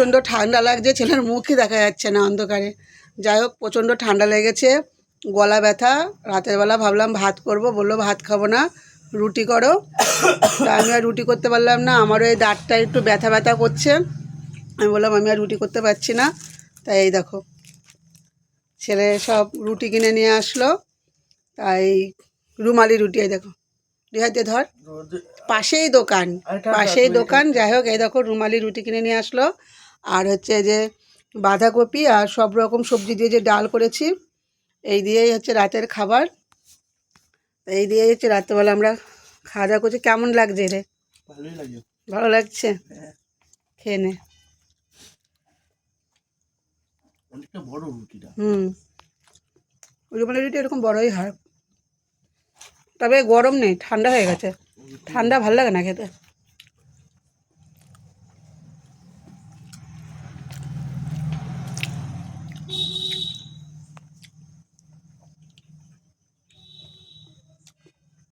প্রচণ্ড ঠান্ডা লাগছে ছেলের মুখই দেখা যাচ্ছে না অন্ধকারে। যাই হোক প্রচণ্ড ঠান্ডা লেগেছে গলা ব্যথা রাতের বেলা ভাবলাম ভাত করব বলল ভাত খাব না রুটি করো। তা আমি আর রুটি করতে পারলাম না আমারও এই দাঁতটা একটু ব্যথা ব্যথা করছে। আমি বললাম আমি আর রুটি করতে পারছি না। তাই এই দেখো ছেলে সব রুটি কিনে নিয়ে আসলো তাই রুমালি রুটি এই দেখো। দুই হাতে ধর। পাশেই দোকান পাশেই দোকান যাই হোক এই দেখো রুমালি রুটি কিনে নিয়ে আসলো। আর হচ্ছে যে বাঁধাকপি আর সব রকম সবজি দিয়ে যে ডাল করেছি এই দিয়েই হচ্ছে রাতের খাবার। এই দিয়েই হচ্ছে রাত্রেবেলা আমরা খাওয়া দাওয়া করছি। কেমন লাগছে রে? ভালো লাগছে? হ্যাঁ। খেয়ে নে। অনেকটা বড় রুটিটা। হুম। রুটি এরকম বড়ই হয় তবে গরম নেই ঠান্ডা হয়ে গেছে। ঠান্ডা ভালো লাগে না খেতে।